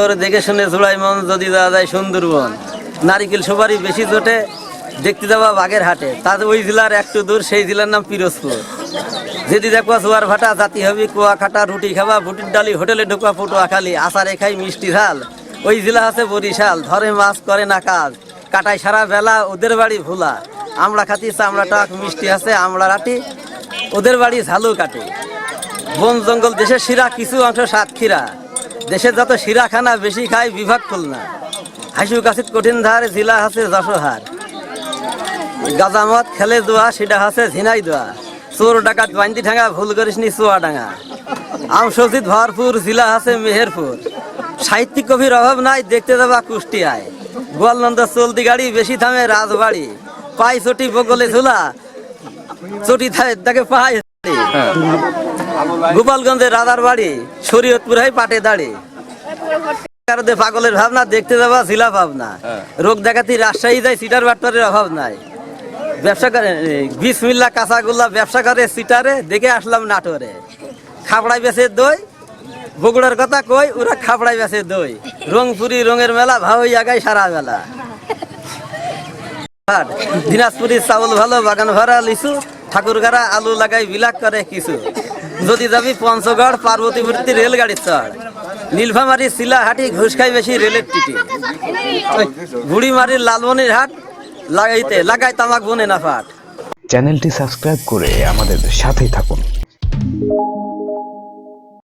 তোর দেখে শুনে চূড়াই মন যদি যাওয়া যায় সুন্দরবন। নারিকেল সুপারি বেশি জোটে, দেখতে যাবা বাগের হাটে। তাতে ওই জেলার একটু দূর, সেই জেলার নাম পিরোজপুর। যদি দেখবা জোয়ার ভাটা, জাতি হবি কুয়া খাটা রুটি খাবা, বুটির ডালি, হোটেলে ঢোকা পটুয়া খালি আসারে খাই মিষ্টি ঝাল। ওই জেলা আছে বরিশাল, ধরে মাছ করে না কাজ। কাটায় সারা বেলা, ওদের বাড়ি ভোলা। আমরা খাতি চামড়া, টাক, মিষ্টি আছে, আমরা রাটি। ওদের বাড়ি ঝালু কাটে। বন জঙ্গল দেশের শিরা, কিছু অংশ সাতক্ষীরা। দেশের যত শিরাখানা বেশি খায়, বিভাগ খুলনা হাসু কাছিত কঠিন ধার, জেলা আছে যশোহার। গাজামত খেলে দোয়া সেটা আছে ঝিনাই দোয়া। চোর, ডাকাত, বান্দি ঠাঙ্গা ভুল করিস নি চুয়া ডাঙ্গা আমসজিৎ ভরপুর, জেলা আছে মেহেরপুর। সাহিত্যিক কবির অভাব নাই, দেখতে যাবা কুষ্টিয়ায়। গোয়ালনন্দ চলতি গাড়ি, বেশি থামে রাজবাড়ি। পাই চটি বগলে ঝুলা, চটি থাকে পাই গোপালগঞ্জের রাজার বাড়ি শরীয়তপুর হয় পাটে দাঁড়ি পাগলের ভাবনা দেখতে যাবা জিলা ভাবনা। রোগ দেখাতি রাজশাহী যায় সিটার বাট্টারের অভাব নাই। ব্যবসা করে বিসমিল্লা কাঁচাগোল্লা ব্যবসা করে সিটারে দেখে আসলাম নাটোরে। খাবড়াই বেছে দই বগুড়ার কথা কই ওরা খাবড়াই বেছে দই। রংপুরি রঙের মেলা ভাবই আগাই সারা বেলা। হাট, দিনাজপুরি চাউল ভালো বাগান ভরা লিচু ঠাকুরগারা আলু লাগাই বিলাক করে কিছু। যদি যাবি পঞ্চগড় পার্বতীপুরী রেলগাড়ি চড়। নীলফামারি, শিলাহাটি ঘুষ খাই বেশি রেলের টিটি বুড়িমারির লালমনির হাট, লাগাইতে, লাগাই তামাক বনে না ফাট। চ্যানেলটি সাবস্ক্রাইব করে আমাদের সাথেই থাকুন।